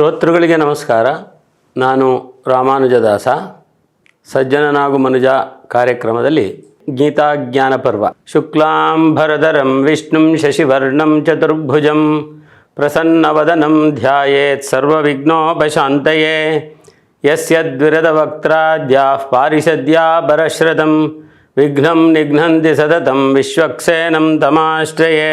ಶ್ರೋತೃಗಳಿಗೆ ನಮಸ್ಕಾರ. ನಾನು ರಾಮಾನುಜದಾಸ. ಸಜ್ಜನನಾಗು ಮನುಜ ಕಾರ್ಯಕ್ರಮದಲ್ಲಿ ಗೀತಾಜ್ಞಾನ ಪರ್ವ. ಶುಕ್ಲಾಂಬರಧರಂ ವಿಷ್ಣುಂ ಶಶಿವರ್ಣಂ ಚತುರ್ಭುಜಂ ಪ್ರಸನ್ನವದನಂ ಧ್ಯಾಯೇತ್ ಸರ್ವವಿಘ್ನೋಪಶಾಂತಯೇ. ಯಸ್ಯದ್ವಿರದವಕ್ತ್ರಾದ್ಯಾ ಪಾರಿಷದ್ಯಾ ಬರಶ್ರದಂ ವಿಘ್ನಂ ನಿಘ್ನಂತಿ ಸತತಂ ವಿಶ್ವಕ್ಸೇನಂ ತಮಾಶ್ರಯೇ.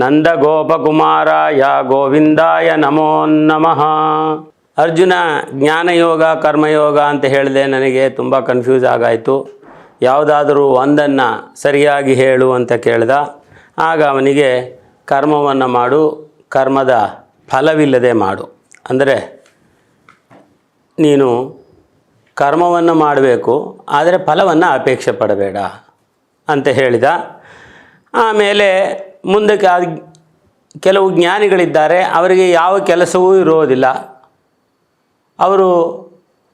ನಂದಗೋಪಕುಮಾರಾಯ ಗೋವಿಂದಾಯ ನಮೋ ನಮಃ. ಅರ್ಜುನ, ಜ್ಞಾನಯೋಗ, ಕರ್ಮಯೋಗ ಅಂತ ಹೇಳಿದೆ ನನಗೆ ತುಂಬ ಕನ್ಫ್ಯೂಸ್ ಆಗಾಯಿತು. ಯಾವುದಾದರೂ ಒಂದನ್ನು ಸರಿಯಾಗಿ ಹೇಳು ಅಂತ ಕೇಳಿದ. ಆಗ ಅವನಿಗೆ ಕರ್ಮವನ್ನು ಮಾಡು, ಕರ್ಮದ ಫಲವಿಲ್ಲದೆ ಮಾಡು. ಅಂದರೆ ನೀನು ಕರ್ಮವನ್ನು ಮಾಡಬೇಕು, ಆದರೆ ಫಲವನ್ನು ಅಪೇಕ್ಷೆ ಪಡಬೇಡ ಅಂತ ಹೇಳಿದ. ಆಮೇಲೆ ಮುಂದಕ್ಕೆ ಕೆಲವು ಜ್ಞಾನಿಗಳಿದ್ದಾರೆ, ಅವರಿಗೆ ಯಾವ ಕೆಲಸವೂ ಇರೋದಿಲ್ಲ. ಅವರು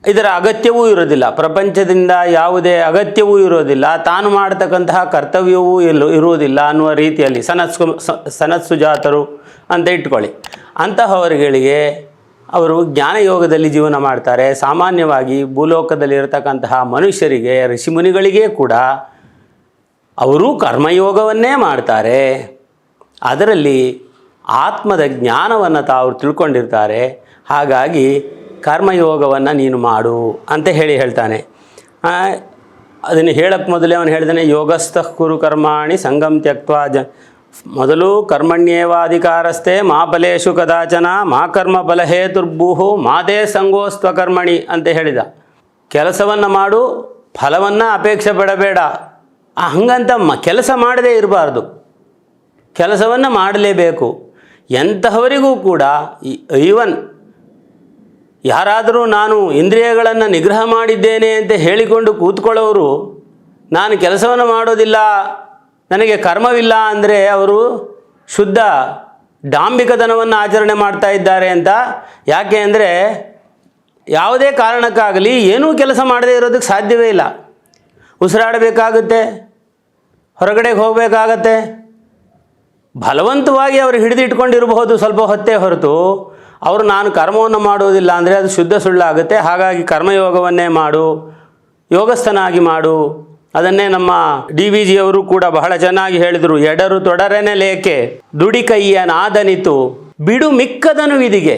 ಇದರ ಅಗತ್ಯವೂ ಇರೋದಿಲ್ಲ. ಪ್ರಪಂಚದಿಂದ ಯಾವುದೇ ಅಗತ್ಯವೂ ಇರೋದಿಲ್ಲ. ತಾನು ಮಾಡತಕ್ಕಂತಹ ಕರ್ತವ್ಯವೂ ಇಲ್ಲ, ಇರುವುದಿಲ್ಲ ಅನ್ನುವ ರೀತಿಯಲ್ಲಿ ಸನತ್ಸು ಸನತ್ಸುಜಾತರು ಅಂತ ಇಟ್ಕೊಳ್ಳಿ. ಅಂತಹವರುಗಳಿಗೆ ಅವರು ಜ್ಞಾನಯೋಗದಲ್ಲಿ ಜೀವನ ಮಾಡ್ತಾರೆ. ಸಾಮಾನ್ಯವಾಗಿ ಭೂಲೋಕದಲ್ಲಿರತಕ್ಕಂತಹ ಮನುಷ್ಯರಿಗೆ ಋಷಿಮುನಿಗಳಿಗೆ ಕೂಡ ಅವರು ಕರ್ಮಯೋಗವನ್ನೇ ಮಾಡ್ತಾರೆ. ಅದರಲ್ಲಿ ಆತ್ಮದ ಜ್ಞಾನವನ್ನು ತಾವು ತಿಳ್ಕೊಂಡಿರ್ತಾರೆ. ಹಾಗಾಗಿ ಕರ್ಮಯೋಗವನ್ನು ನೀನು ಮಾಡು ಅಂತ ಹೇಳಿ ಹೇಳ್ತಾನೆ. ಅದನ್ನು ಹೇಳಕ್ಕೆ ಮೊದಲೇ ಅವನು ಹೇಳ್ತಾನೆ ಯೋಗಸ್ಥಃ ಕುರು ಕರ್ಮಾಣಿ ಸಂಗಮ್ ತ್ಯಕ್ವಾ ಜ, ಮೊದಲು ಕರ್ಮಣ್ಯೇವಾಧಿಕಾರಸ್ಥೆ ಮಾ ಫಲೇಶು ಕದಾಚನ, ಮಾ ಕರ್ಮ ಫಲಹೇತುರ್ಭೂಹು ಮಾದೇ ಸಂಗೋಸ್ತ್ವ ಕರ್ಮಣಿ ಅಂತ ಹೇಳಿದ. ಕೆಲಸವನ್ನು ಮಾಡು, ಫಲವನ್ನು ಅಪೇಕ್ಷೆ ಪಡಬೇಡ. ಹಂಗಂತ ಮ, ಕೆಲಸ ಮಾಡದೇ ಇರಬಾರ್ದು. ಕೆಲಸವನ್ನು ಮಾಡಲೇಬೇಕು. ಎಂತಹವರಿಗೂ ಕೂಡ ಈವನ್ ಯಾರಾದರೂ ನಾನು ಇಂದ್ರಿಯಗಳನ್ನು ನಿಗ್ರಹ ಮಾಡಿದ್ದೇನೆ ಅಂತ ಹೇಳಿಕೊಂಡು ಕೂತ್ಕೊಳ್ಳೋರು, ನಾನು ಕೆಲಸವನ್ನು ಮಾಡೋದಿಲ್ಲ, ನನಗೆ ಕರ್ಮವಿಲ್ಲ ಅಂದರೆ ಅವರು ಶುದ್ಧ ಡಾಂಬಿಕತನವನ್ನು ಆಚರಣೆ ಮಾಡ್ತಾ ಇದ್ದಾರೆ ಅಂತ. ಯಾಕೆ ಅಂದರೆ ಯಾವುದೇ ಕಾರಣಕ್ಕಾಗಲಿ ಏನೂ ಕೆಲಸ ಮಾಡದೇ ಇರೋದಕ್ಕೆ ಸಾಧ್ಯವೇ ಇಲ್ಲ. ಉಸಿರಾಡಬೇಕಾಗುತ್ತೆ, ಹೊರಗಡೆಗೆ ಹೋಗಬೇಕಾಗತ್ತೆ ಬಲವಂತವಾಗಿ ಅವರು ಹಿಡಿದಿಟ್ಕೊಂಡಿರಬಹುದು ಸ್ವಲ್ಪ ಹೊತ್ತೇ ಹೊರತು, ಅವರು ನಾನು ಕರ್ಮವನ್ನು ಮಾಡುವುದಿಲ್ಲ ಅಂದರೆ ಅದು ಶುದ್ಧ ಸುಳ್ಳಾಗುತ್ತೆ, ಹಾಗಾಗಿ ಕರ್ಮಯೋಗವನ್ನೇ ಮಾಡು, ಯೋಗಸ್ಥನಾಗಿ ಮಾಡು. ಅದನ್ನೇ ನಮ್ಮ ಡಿ ವಿ ಜಿಯವರು ಕೂಡ ಬಹಳ ಚೆನ್ನಾಗಿ ಹೇಳಿದರು, ಎಡರು ತೊಡರೇನೆ ಲೇಕೆ ದುಡಿ ಕೈಯ ನಾದನಿತು, ಬಿಡು ಮಿಕ್ಕದನು ವಿಧಿಗೆ.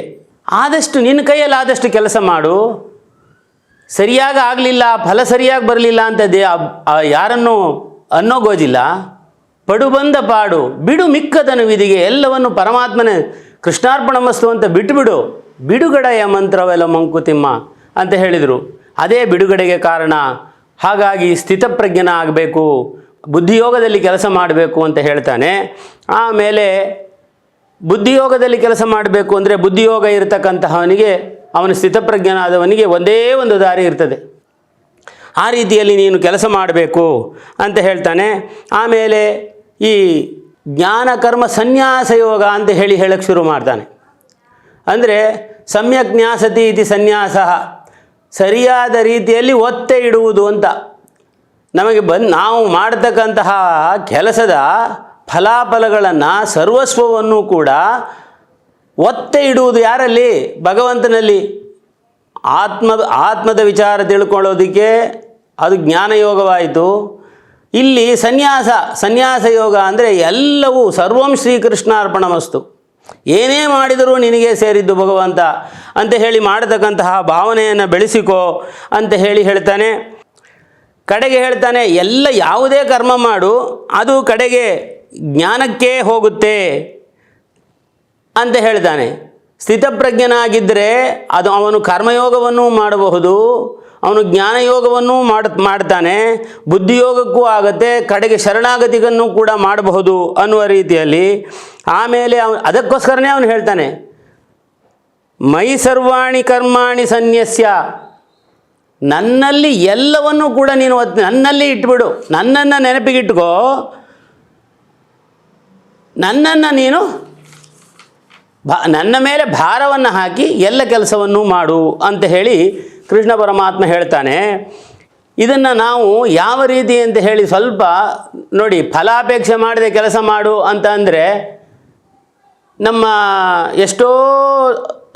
ಆದಷ್ಟು ನಿನ್ನ ಕೈಯಲ್ಲಿ ಆದಷ್ಟು ಕೆಲಸ ಮಾಡು. ಸರಿಯಾಗಿ ಆಗಲಿಲ್ಲ, ಫಲ ಸರಿಯಾಗಿ ಬರಲಿಲ್ಲ ಅಂತ ದೇ ಯಾರನ್ನು ಅನ್ನೋ ಗೋಜಿಲ್ಲ. ಪಡು ಬಂದ ಪಾಡು, ಬಿಡು ಮಿಕ್ಕದನು ವಿಧಿಗೆ, ಎಲ್ಲವನ್ನು ಪರಮಾತ್ಮನೇ ಕೃಷ್ಣಾರ್ಪಣ ಮಸ್ತು ಅಂತ ಬಿಟ್ಟುಬಿಡು ಬಿಡುಗಡೆಯ ಮಂತ್ರವೆಲ್ಲ ಮಂಕುತಿಮ್ಮ ಅಂತ ಹೇಳಿದರು. ಅದೇ ಬಿಡುಗಡೆಗೆ ಕಾರಣ, ಹಾಗಾಗಿ ಸ್ಥಿತಪ್ರಜ್ಞನ ಆಗಬೇಕು, ಬುದ್ಧಿಯೋಗದಲ್ಲಿ ಕೆಲಸ ಮಾಡಬೇಕು ಅಂತ ಹೇಳ್ತಾನೆ. ಆಮೇಲೆ ಬುದ್ಧಿಯೋಗದಲ್ಲಿ ಕೆಲಸ ಮಾಡಬೇಕು ಅಂದರೆ ಬುದ್ಧಿಯೋಗ ಇರತಕ್ಕಂತಹವನಿಗೆ, ಅವನ ಸ್ಥಿತಪ್ರಜ್ಞನಾದವನಿಗೆ ಒಂದೇ ಒಂದು ದಾರಿ ಇರ್ತದೆ. ಆ ರೀತಿಯಲ್ಲಿ ನೀನು ಕೆಲಸ ಮಾಡಬೇಕು ಅಂತ ಹೇಳ್ತಾನೆ. ಆಮೇಲೆ ಈ ಜ್ಞಾನ ಕರ್ಮ ಸನ್ಯಾಸ ಯೋಗ ಅಂತ ಹೇಳಿ ಹೇಳಕ್ಕೆ ಶುರು ಮಾಡ್ತಾನೆ ಅಂದರೆ ಸಮ್ಯಕ್ ಜ್ಞಾಸತಿ ಇತಿ ಸನ್ಯಾಸ, ಸರಿಯಾದ ರೀತಿಯಲ್ಲಿ ಒತ್ತೆ ಇಡುವುದು ಅಂತ. ನಮಗೆ ಬಂದು ನಾವು ಮಾಡತಕ್ಕಂತಹ ಕೆಲಸದ ಫಲಾಫಲಗಳನ್ನು, ಸರ್ವಸ್ವವನ್ನು ಕೂಡ ಒತ್ತೆ ಇಡುವುದು ಯಾರಲ್ಲಿ? ಭಗವಂತನಲ್ಲಿ. ಆತ್ಮ ಆತ್ಮದ ವಿಚಾರ ತಿಳ್ಕೊಳ್ಳೋದಕ್ಕೆ ಅದು ಜ್ಞಾನಯೋಗವಾಯಿತು. ಇಲ್ಲಿ ಸನ್ಯಾಸ ಸನ್ಯಾಸ ಯೋಗ ಅಂದರೆ ಎಲ್ಲವೂ ಸರ್ವಂ ಶ್ರೀಕೃಷ್ಣಾರ್ಪಣ ವಸ್ತು. ಏನೇ ಮಾಡಿದರೂ ನಿನಗೆ ಸೇರಿದ್ದು ಭಗವಂತ ಅಂತ ಹೇಳಿ ಮಾಡತಕ್ಕಂತಹ ಭಾವನೆಯನ್ನು ಬೆಳೆಸಿಕೋ ಅಂತ ಹೇಳಿ ಹೇಳ್ತಾನೆ. ಕಡೆಗೆ ಹೇಳ್ತಾನೆ, ಎಲ್ಲ ಯಾವುದೇ ಕರ್ಮ ಮಾಡು, ಅದು ಕಡೆಗೆ ಜ್ಞಾನಕ್ಕೆ ಹೋಗುತ್ತೆ ಅಂತ ಹೇಳ್ತಾನೆ. ಸ್ಥಿತಪ್ರಜ್ಞನಾಗಿದ್ದರೆ ಅದು ಅವನು ಕರ್ಮಯೋಗವನ್ನು ಮಾಡಬಹುದು ಅವನು ಜ್ಞಾನಯೋಗವನ್ನು ಮಾಡ, ಮಾಡ್ತಾನೆ, ಬುದ್ಧಿಯೋಗಕ್ಕೂ ಆಗತ್ತೆ, ಕಡೆಗೆ ಶರಣಾಗತಿಗನ್ನು ಕೂಡ ಮಾಡಬಹುದು ಅನ್ನುವ ರೀತಿಯಲ್ಲಿ ಆಮೇಲೆ ಅವನು ಅದಕ್ಕೋಸ್ಕರನೇ ಅವನು ಹೇಳ್ತಾನೆ ಮೈ ಸರ್ವಾಣಿ ಕರ್ಮಾಣಿ ಸನ್ಯಸ್ಯ, ನನ್ನಲ್ಲಿ ಎಲ್ಲವನ್ನೂ ಕೂಡ ನೀನು ನನ್ನಲ್ಲಿ ಇಟ್ಬಿಡು, ನನ್ನನ್ನು ನೆನಪಿಗಿಟ್ಕೋ, ನನ್ನನ್ನು ನೀನು ಭಾ, ನನ್ನ ಮೇಲೆ ಭಾರವನ್ನು ಹಾಕಿ ಎಲ್ಲ ಕೆಲಸವನ್ನು ಮಾಡು ಅಂತ ಹೇಳಿ ಕೃಷ್ಣ ಪರಮಾತ್ಮ ಹೇಳ್ತಾನೆ, ಇದನ್ನು ನಾವು ಯಾವ ರೀತಿ ಅಂತ ಹೇಳಿ ಸ್ವಲ್ಪ ನೋಡಿ, ಫಲಾಪೇಕ್ಷೆ ಮಾಡದೆ ಕೆಲಸ ಮಾಡು ಅಂತ ಅಂದರೆ, ನಮ್ಮ ಎಷ್ಟೋ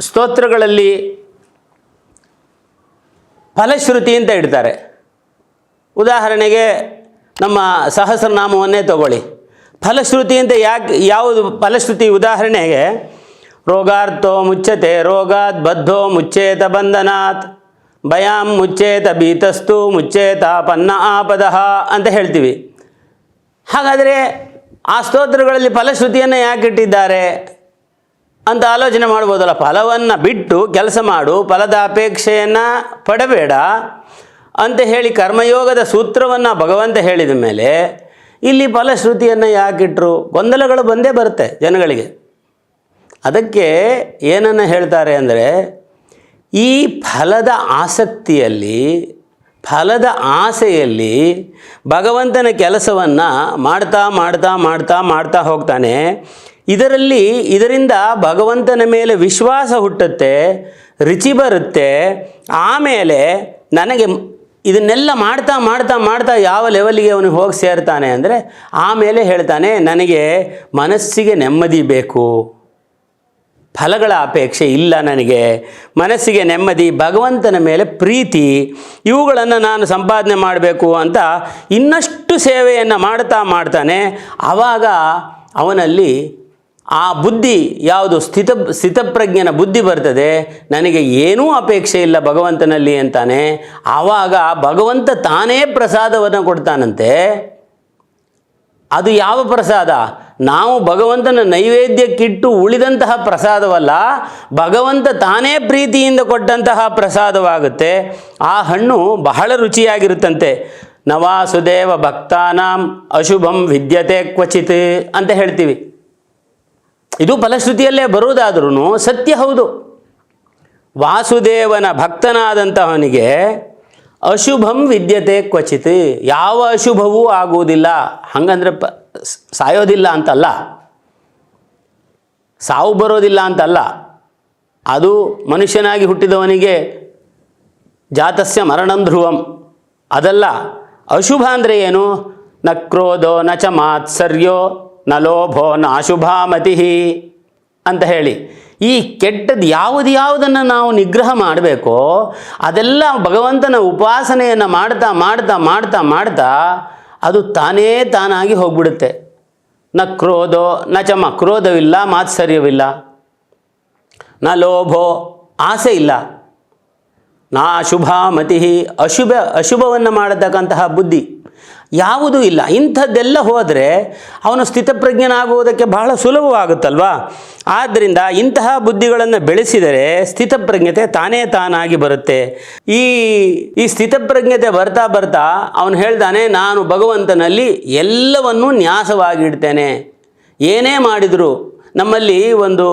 ಸ್ತೋತ್ರಗಳಲ್ಲಿ ಫಲಶ್ರುತಿ ಅಂತ ಇಡ್ತಾರೆ. ಉದಾಹರಣೆಗೆ ನಮ್ಮ ಸಹಸ್ರನಾಮವನ್ನೇ ತಗೊಳ್ಳಿ. ಫಲಶ್ರುತಿ ಅಂತ ಯಾಕೆ, ಯಾವುದು ಫಲಶ್ರುತಿ ಉದಾಹರಣೆಗೆ, ರೋಗಾರ್ಥೋ ಮುಚ್ಚತೆ ರೋಗಾತ್ ಬದ್ಧೋ ಮುಚ್ಚೇತ ಬಂಧನಾತ್. ಭಯಾಂ ಮುಚ್ಚೇತ ಬೀತಸ್ತು ಮುಚ್ಚೇತ ಪನ್ನ ಆಪದಃ ಅಂತ ಹೇಳ್ತೀವಿ. ಹಾಗಾದರೆ ಆ ಸ್ತೋತ್ರಗಳಲ್ಲಿ ಫಲಶ್ರುತಿಯನ್ನು ಯಾಕೆ ಇಟ್ಟಿದ್ದಾರೆ ಅಂತ ಆಲೋಚನೆ ಮಾಡ್ಬೋದಲ್ಲ. ಫಲವನ್ನು ಬಿಟ್ಟು ಕೆಲಸ ಮಾಡು ಫಲದ ಅಪೇಕ್ಷೆಯನ್ನು ಪಡಬೇಡ ಅಂತ ಹೇಳಿ ಕರ್ಮಯೋಗದ ಸೂತ್ರವನ್ನು ಭಗವಂತ ಹೇಳಿದ ಮೇಲೆ ಇಲ್ಲಿ ಫಲಶ್ರುತಿಯನ್ನು ಯಾಕಿಟ್ರು ಗೊಂದಲಗಳು ಬಂದೇ ಬರುತ್ತೆ ಜನಗಳಿಗೆ. ಅದಕ್ಕೆ ಏನನ್ನು ಹೇಳ್ತಾರೆ ಅಂದರೆ ಈ ಫಲದ ಆಸಕ್ತಿಯಲ್ಲಿ, ಫಲದ ಆಸೆಯಲ್ಲಿ ಭಗವಂತನ ಕೆಲಸವನ್ನು ಮಾಡ್ತಾ ಮಾಡ್ತಾ ಮಾಡ್ತಾ ಮಾಡ್ತಾ ಹೋಗ್ತಾನೆ. ಇದರಲ್ಲಿ, ಇದರಿಂದ ಭಗವಂತನ ಮೇಲೆ ವಿಶ್ವಾಸ ಹುಟ್ಟುತ್ತೆ, ರುಚಿ ಬರುತ್ತೆ. ಆಮೇಲೆ ನನಗೆ ಇದನ್ನೆಲ್ಲ ಮಾಡ್ತಾ ಮಾಡ್ತಾ ಮಾಡ್ತಾ ಯಾವ ಲೆವೆಲಿಗೆ ಅವನು ಹೋಗಿ ಸೇರ್ತಾನೆ ಅಂದರೆ, ಆಮೇಲೆ ಹೇಳ್ತಾನೆ, ನನಗೆ ಮನಸ್ಸಿಗೆ ನೆಮ್ಮದಿ ಬೇಕು. ಫಲಗಳ ಅಪೇಕ್ಷೆ ಇಲ್ಲ ನನಗೆ. ಮನಸ್ಸಿಗೆ ನೆಮ್ಮದಿ, ಭಗವಂತನ ಮೇಲೆ ಪ್ರೀತಿ, ಇವುಗಳನ್ನು ನಾನು ಸಂಪಾದನೆ ಮಾಡಬೇಕು ಅಂತ ಇನ್ನಷ್ಟು ಸೇವೆಯನ್ನು ಮಾಡ್ತಾ ಮಾಡ್ತಾನೆ. ಆವಾಗ ಅವನಲ್ಲಿ ಆ ಬುದ್ಧಿ, ಯಾವುದು ಸ್ಥಿತ, ಸ್ಥಿತಪ್ರಜ್ಞನ ಬುದ್ಧಿ ಬರ್ತದೆ. ನನಗೆ ಏನೂ ಅಪೇಕ್ಷೆ ಇಲ್ಲ ಭಗವಂತನಲ್ಲಿ ಅಂತಾನೆ. ಆವಾಗ ಭಗವಂತ ತಾನೇ ಪ್ರಸಾದವನ್ನು ಕೊಡ್ತಾನಂತೆ. ಅದು ಯಾವ ಪ್ರಸಾದ? ನಾವು ಭಗವಂತನ ನೈವೇದ್ಯಕ್ಕಿಟ್ಟು ಉಳಿದಂತಹ ಪ್ರಸಾದವಲ್ಲ, ಭಗವಂತ ತಾನೇ ಪ್ರೀತಿಯಿಂದ ಕೊಟ್ಟಂತಹ ಪ್ರಸಾದವಾಗುತ್ತೆ. ಆ ಹಣ್ಣು ಬಹಳ ರುಚಿಯಾಗಿರುತ್ತಂತೆ. ನವಾಸುದೇವ ಭಕ್ತಾನಾಂ ಅಶುಭಂ ವಿದ್ಯತೆ ಕ್ವಚಿತ್ ಅಂತ ಹೇಳ್ತೀವಿ. ಇದು ಫಲಶ್ರುತಿಯಲ್ಲೇ ಬರುವುದಾದ್ರೂ ಸತ್ಯ ಹೌದು. ವಾಸುದೇವನ ಭಕ್ತನಾದಂತಹವನಿಗೆ ಅಶುಭಂ ವಿದ್ಯತೆ ಕ್ವಚಿತ್. ಯಾವ ಅಶುಭವೂ ಆಗುವುದಿಲ್ಲ. ಹಂಗಂದ್ರೆ ಪ ಸಾಯೋದಿಲ್ಲ ಅಂತಲ್ಲ. ಸಾವು ಬರೋದಿಲ್ಲ ಅಂತಲ್ಲ. ಅದು ಮನುಷ್ಯನಾಗಿ ಹುಟ್ಟಿದವನಿಗೆ ಜಾತಸ್ಯ ಮರಣಂ ಧ್ರುವಂ. ಅದಲ್ಲ. ಅಶುಭ ಅಂದರೆ ಏನು? ನ ಕ್ರೋಧೋ, ನ ಚ ಮಾತ್ಸರ್ಯೋ, ನ ಲೋಭೋ, ನ ಅಶುಭಾಮತಿ ಅಂತ ಹೇಳಿ. ಈ ಕೆಟ್ಟದ್ದು ಯಾವುದು ಯಾವುದನ್ನು ನಾವು ನಿಗ್ರಹ ಮಾಡಬೇಕೋ ಅದೆಲ್ಲ ಭಗವಂತನ ಉಪಾಸನೆಯನ್ನು ಮಾಡ್ತಾ ಮಾಡ್ತಾ ಮಾಡ್ತಾ ಮಾಡ್ತಾ ಅದು ತಾನೇ ತಾನಾಗಿ ಹೋಗ್ಬಿಡುತ್ತೆ. ನ ಕ್ರೋಧೋ, ನ ಚಮ ಕ್ರೋಧವಿಲ್ಲ, ಮಾತ್ಸರ್ಯವಿಲ್ಲ. ನ ಲೋಭೋ, ಆಸೆ ಇಲ್ಲ. ನಾ ಅಶುಭ ಮತಿ ಅಶುಭ, ಅಶುಭವನ್ನು ಮಾಡತಕ್ಕಂತಹ ಬುದ್ಧಿ ಯಾವುದೂ ಇಲ್ಲ. ಇಂಥದ್ದೆಲ್ಲ ಹೋದರೆ ಅವನು ಸ್ಥಿತಪ್ರಜ್ಞನಾಗುವುದಕ್ಕೆ ಬಹಳ ಸುಲಭವಾಗುತ್ತಲ್ವಾ? ಆದ್ದರಿಂದ ಇಂತಹ ಬುದ್ಧಿಗಳನ್ನು ಬೆಳೆಸಿದರೆ ಸ್ಥಿತಪ್ರಜ್ಞತೆ ತಾನೇ ತಾನಾಗಿ ಬರುತ್ತೆ. ಈ ಈ ಸ್ಥಿತಪ್ರಜ್ಞತೆ ಬರ್ತಾ ಬರ್ತಾ ಅವನು ಹೇಳ್ತಾನೆ ನಾನು ಭಗವಂತನಲ್ಲಿ ಎಲ್ಲವನ್ನೂ ನ್ಯಾಸವಾಗಿಡ್ತೇನೆ. ಏನೇ ಮಾಡಿದರೂ ನಮ್ಮಲ್ಲಿ ಒಂದು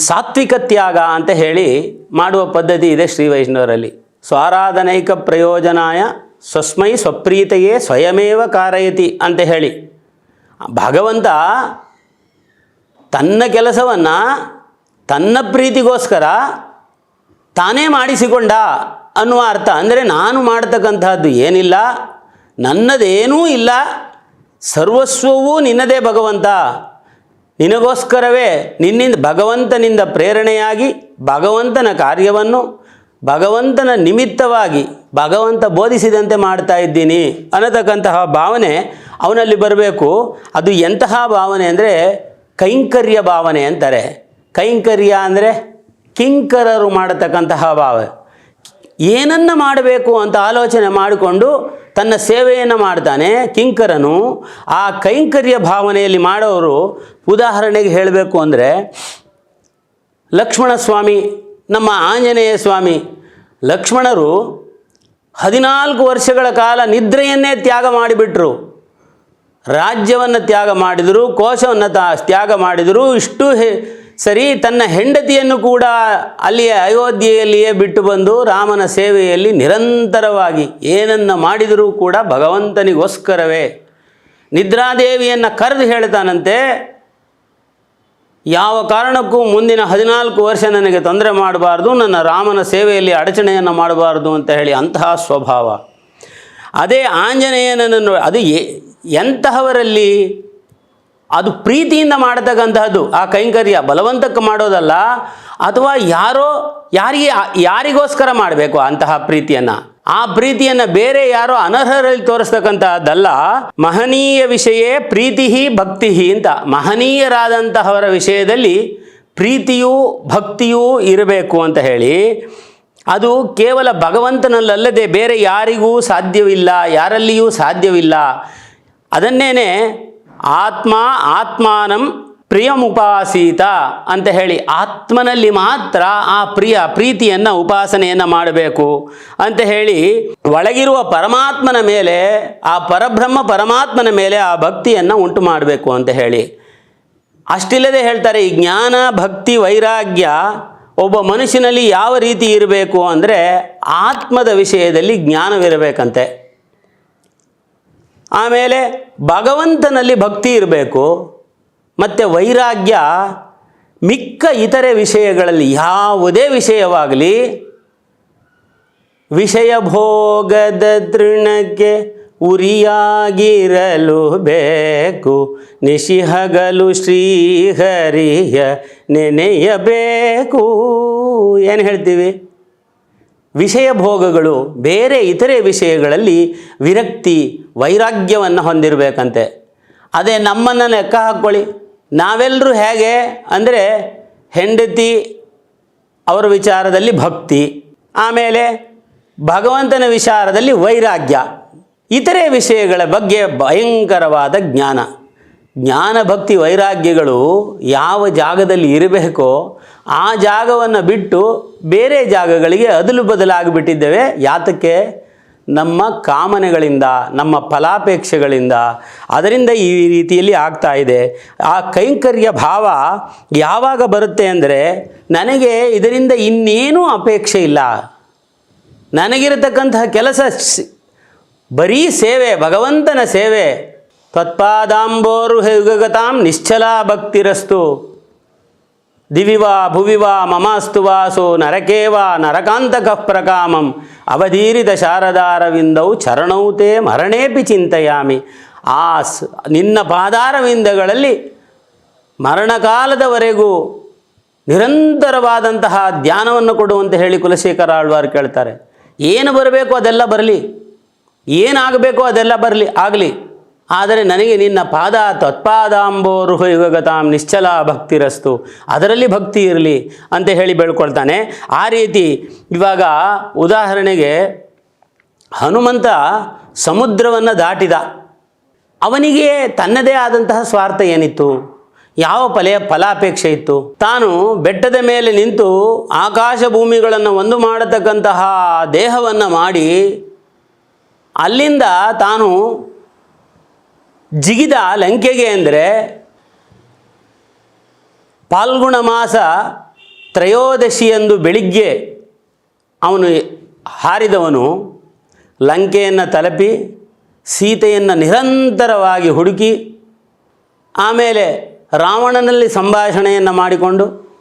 ಸಾತ್ವಿಕ ತ್ಯಾಗ ಅಂತ ಹೇಳಿ ಮಾಡುವ ಪದ್ಧತಿ ಇದೆ ಶ್ರೀ ವೈಷ್ಣವರಲ್ಲಿ. ಸ್ವಾರಾಧನೈಕ ಪ್ರಯೋಜನಾಯ ಸ್ವಸ್ಮೈ ಸ್ವಪ್ರೀತೆಯೇ ಸ್ವಯಮೇವ ಕಾರಯತಿ ಅಂತ ಹೇಳಿ. ಭಗವಂತ ತನ್ನ ಕೆಲಸವನ್ನು ತನ್ನ ಪ್ರೀತಿಗೋಸ್ಕರ ತಾನೇ ಮಾಡಿಸಿಕೊಂಡ ಅನ್ನುವ ಅರ್ಥ. ಅಂದರೆ ನಾನು ಮಾಡ್ತಕ್ಕಂತಹದ್ದು ಏನಿಲ್ಲ, ನನ್ನದೇನೂ ಇಲ್ಲ, ಸರ್ವಸ್ವವೂ ನಿನ್ನದೇ ಭಗವಂತ. ನಿನಗೋಸ್ಕರವೇ ನಿನ್ನಿಂದ ಭಗವಂತನಿಂದ ಪ್ರೇರಣೆಯಾಗಿ ಭಗವಂತನ ಕಾರ್ಯವನ್ನು ಭಗವಂತನ ನಿಮಿತ್ತವಾಗಿ ಭಗವಂತ ಬೋಧಿಸಿದಂತೆ ಮಾಡ್ತಾ ಇದ್ದೀನಿ ಅನ್ನತಕ್ಕಂತಹ ಭಾವನೆ ಅವನಲ್ಲಿ ಬರಬೇಕು. ಅದು ಎಂತಹ ಭಾವನೆ ಅಂದರೆ ಕೈಂಕರ್ಯ ಭಾವನೆ ಅಂತಾರೆ. ಕೈಂಕರ್ಯ ಅಂದರೆ ಕಿಂಕರರು ಮಾಡತಕ್ಕಂತಹ ಭಾವ. ಏನನ್ನ ಮಾಡಬೇಕು ಅಂತ ಆಲೋಚನೆ ಮಾಡಿಕೊಂಡು ತನ್ನ ಸೇವೆಯನ್ನು ಮಾಡ್ತಾನೆ ಕಿಂಕರನು. ಆ ಕೈಂಕರ್ಯ ಭಾವನೆಯಲ್ಲಿ ಮಾಡೋರು ಉದಾಹರಣೆಗೆ ಹೇಳಬೇಕು ಅಂದರೆ ಲಕ್ಷ್ಮಣ ಸ್ವಾಮಿ ನಮ್ಮ ಆಂಜನೇಯ ಸ್ವಾಮಿ, ಲಕ್ಷ್ಮಣರು ಹದಿನಾಲ್ಕು ವರ್ಷಗಳ ಕಾಲ ನಿದ್ರೆಯನ್ನೇ ತ್ಯಾಗ ಮಾಡಿಬಿಟ್ರು. ರಾಜ್ಯವನ್ನು ತ್ಯಾಗ ಮಾಡಿದರು, ಕೋಶವನ್ನು ತ್ಯಾಗ ಮಾಡಿದರು, ಇಷ್ಟು ಸರಿ, ತನ್ನ ಹೆಂಡತಿಯನ್ನು ಕೂಡ ಅಲ್ಲಿಯ ಅಯೋಧ್ಯೆಯಲ್ಲಿಯೇ ಬಿಟ್ಟು ಬಂದು ರಾಮನ ಸೇವೆಯಲ್ಲಿ ನಿರಂತರವಾಗಿ ಏನನ್ನ ಮಾಡಿದರೂ ಕೂಡ ಭಗವಂತನಿಗೋಸ್ಕರವೇ. ನಿದ್ರಾದೇವಿಯನ್ನು ಕರೆದು ಹೇಳ್ತಾನಂತೆ, ಯಾವ ಕಾರಣಕ್ಕೂ ಮುಂದಿನ ಹದಿನಾಲ್ಕು ವರ್ಷ ನನಗೆ ತೊಂದರೆ ಮಾಡಬಾರ್ದು, ನನ್ನ ರಾಮನ ಸೇವೆಯಲ್ಲಿ ಅಡಚಣೆಯನ್ನು ಮಾಡಬಾರ್ದು ಅಂತ ಹೇಳಿ ಅಂತಹ ಸ್ವಭಾವ. ಅದೇ ಆಂಜನೇಯನನ್ನು ಅದು ಎಂತಹವರಲ್ಲಿ ಅದು ಪ್ರೀತಿಯಿಂದ ಮಾಡತಕ್ಕಂತಹದ್ದು, ಆ ಕೈಂಕರ್ಯ ಬಲವಂತಕ್ಕೆ ಮಾಡೋದಲ್ಲ, ಅಥವಾ ಯಾರೋ ಯಾರಿಗೆ, ಯಾರಿಗೋಸ್ಕರ ಮಾಡಬೇಕು ಅಂತಹ ಪ್ರೀತಿಯನ್ನು? ಆ ಪ್ರೀತಿಯನ್ನು ಬೇರೆ ಯಾರೋ ಅನರ್ಹರಲ್ಲಿ ತೋರಿಸ್ತಕ್ಕಂತಹದ್ದಲ್ಲ, ಮಹನೀಯ ವಿಷಯೇ ಪ್ರೀತಿ ಭಕ್ತಿ ಅಂತ. ಮಹನೀಯರಾದಂತಹವರ ವಿಷಯದಲ್ಲಿ ಪ್ರೀತಿಯೂ ಭಕ್ತಿಯೂ ಇರಬೇಕು ಅಂತ ಹೇಳಿ, ಅದು ಕೇವಲ ಭಗವಂತನಲ್ಲದೆ ಬೇರೆ ಯಾರಿಗೂ ಸಾಧ್ಯವಿಲ್ಲ, ಯಾರಲ್ಲಿಯೂ ಸಾಧ್ಯವಿಲ್ಲ. ಅದನ್ನೇನೆ ಆತ್ಮ ಆತ್ಮಾನಂ ಪ್ರಿಯಮುಪಾಸೀತ ಅಂತ ಹೇಳಿ ಆತ್ಮನಲ್ಲಿ ಮಾತ್ರ ಆ ಪ್ರಿಯ ಪ್ರೀತಿಯನ್ನು ಉಪಾಸನೆಯನ್ನು ಮಾಡಬೇಕು ಅಂತ ಹೇಳಿ ಒಳಗಿರುವ ಪರಮಾತ್ಮನ ಮೇಲೆ ಆ ಪರಬ್ರಹ್ಮ ಪರಮಾತ್ಮನ ಮೇಲೆ ಆ ಭಕ್ತಿಯನ್ನು ಉಂಟು ಮಾಡಬೇಕು ಅಂತ ಹೇಳಿ. ಅಷ್ಟಿಲ್ಲದೆ ಹೇಳ್ತಾರೆ ಈ ಜ್ಞಾನ, ಭಕ್ತಿ, ವೈರಾಗ್ಯ ಒಬ್ಬ ಮನುಷ್ಯನಲ್ಲಿ ಯಾವ ರೀತಿ ಇರಬೇಕು ಅಂದರೆ ಆತ್ಮದ ವಿಷಯದಲ್ಲಿ ಜ್ಞಾನವಿರಬೇಕಂತೆ. ಆಮೇಲೆ ಭಗವಂತನಲ್ಲಿ ಭಕ್ತಿ ಇರಬೇಕು, ಮತ್ತು ವೈರಾಗ್ಯ ಮಿಕ್ಕ ಇತರೆ ವಿಷಯಗಳಲ್ಲಿ, ಯಾವುದೇ ವಿಷಯವಾಗಲಿ, ವಿಷಯ ಭೋಗದ ತೃಣಕ್ಕೆ ಉರಿಯಾಗಿರಲು ಬೇಕು. ನಿಶಿಹಗಲು ಶ್ರೀಹರಿಯ ನೆನೆಯಬೇಕು. ಏನು ಹೇಳ್ತೀವಿ? ವಿಷಯ ಭೋಗಗಳು ಬೇರೆ ಇತರೆ ವಿಷಯಗಳಲ್ಲಿ ವಿರಕ್ತಿ, ವೈರಾಗ್ಯವನ್ನು ಹೊಂದಿರಬೇಕಂತೆ. ಅದೇ ನಮ್ಮನ್ನು ಲೆಕ್ಕ ಹಾಕ್ಕೊಳ್ಳಿ. ನಾವೆಲ್ಲರೂ ಹೇಗೆ? ಅಂದರೆ ಹೆಂಡತಿ ಅವರ ವಿಚಾರದಲ್ಲಿ ಭಕ್ತಿ, ಆಮೇಲೆ ಭಗವಂತನ ವಿಚಾರದಲ್ಲಿ ವೈರಾಗ್ಯ, ಇತರೆ ವಿಷಯಗಳ ಬಗ್ಗೆ ಭಯಂಕರವಾದ ಜ್ಞಾನ. ಜ್ಞಾನ ಭಕ್ತಿ ವೈರಾಗ್ಯಗಳು ಯಾವ ಜಾಗದಲ್ಲಿ ಇರಬೇಕೋ ಆ ಜಾಗವನ್ನು ಬಿಟ್ಟು ಬೇರೆ ಜಾಗಗಳಿಗೆ ಅದಲು ಬದಲಾಗಿಬಿಟ್ಟಿದ್ದೇವೆ. ಯಾತಕ್ಕೆ? ನಮ್ಮ ಕಾಮನೆಗಳಿಂದ, ನಮ್ಮ ಫಲಾಪೇಕ್ಷೆಗಳಿಂದ. ಅದರಿಂದ ಈ ರೀತಿಯಲ್ಲಿ ಆಗ್ತಾ ಇದೆ. ಆ ಕೈಂಕರ್ಯ ಭಾವ ಯಾವಾಗ ಬರುತ್ತೆ ಅಂದರೆ ನನಗೆ ಇದರಿಂದ ಇನ್ನೇನೂ ಅಪೇಕ್ಷೆ ಇಲ್ಲ. ನನಗಿರತಕ್ಕಂತಹ ಕೆಲಸ ಬರೀ ಸೇವೆ, ಭಗವಂತನ ಸೇವೆ. ತತ್ಪಾದಾಂಬೋರು ಹೇಗತಾಂ ನಿಶ್ಚಲ ಭಕ್ತಿರಸ್ತು. ದಿವಿವಾ ಭುವಿವಾ ಮಮಾಸ್ತು ವಾಸೋ ನರಕೇವಾ ನರಕಾಂತಕ ಪ್ರಕಾಮಂ. ಅವಧೀರಿತ ಶಾರದಾರವಿಂದೌ ಚರಣೌ ತೇ ಮರಣೇಪಿ ಚಿಂತೆಯಾಮಿ. ಆ ನಿನ್ನ ಪಾದಾರವಿಂದಗಳಲ್ಲಿ ಮರಣಕಾಲದವರೆಗೂ ನಿರಂತರವಾದಂತಹ ಧ್ಯಾನವನ್ನು ಕೊಡುವಂತೆ ಹೇಳಿ ಕುಲಶೇಖರ ಆಳ್ವಾರ್ ಕೇಳ್ತಾರೆ. ಏನು ಬರಬೇಕು ಅದೆಲ್ಲ ಬರಲಿ. ಏನಾಗಬೇಕು ಅದೆಲ್ಲ ಬರಲಿ, ಆಗಲಿ. ಆದರೆ ನನಗೆ ನಿನ್ನ ಪಾದ ತತ್ಪಾದಾಂಬೋರು ಯುಗಗತಾಂ ನಿಶ್ಚಲ ಭಕ್ತಿರಸ್ತು. ಅದರಲ್ಲಿ ಭಕ್ತಿ ಇರಲಿ ಅಂತ ಹೇಳಿ ಬೆಳ್ಕೊಳ್ತಾನೆ ಆ ರೀತಿ ಇವಾಗ ಉದಾಹರಣೆಗೆ ಹನುಮಂತ ಸಮುದ್ರವನ್ನು ದಾಟಿದ. ಅವನಿಗೆ ತನ್ನದೇ ಆದಂತಹ ಸ್ವಾರ್ಥ ಏನಿತ್ತು? ಯಾವ ಫಲೆಯ ಫಲಾಪೇಕ್ಷೆ ಇತ್ತು? ತಾನು ಬೆಟ್ಟದ ಮೇಲೆ ನಿಂತು ಆಕಾಶ ಭೂಮಿಗಳನ್ನು ಒಂದು ಮಾಡತಕ್ಕಂತಹ ದೇಹವನ್ನು ಮಾಡಿ ಅಲ್ಲಿಂದ ತಾನು ಜಿಗಿದ ಲಂಕೆಗೆ ಅಂದರೆ ಪಾಲ್ಗುಣ ಮಾಸ ತ್ರಯೋದಶಿಯಂದು ಬೆಳಿಗ್ಗೆ ಅವನು ಹಾರಿದವನು, ಲಂಕೆಯನ್ನು ತಲುಪಿ ಸೀತೆಯನ್ನು ನಿರಂತರವಾಗಿ ಹುಡುಕಿ ಆಮೇಲೆ ರಾವಣನಲ್ಲಿ ಸಂಭಾಷಣೆಯನ್ನು ಮಾಡಿಕೊಂಡು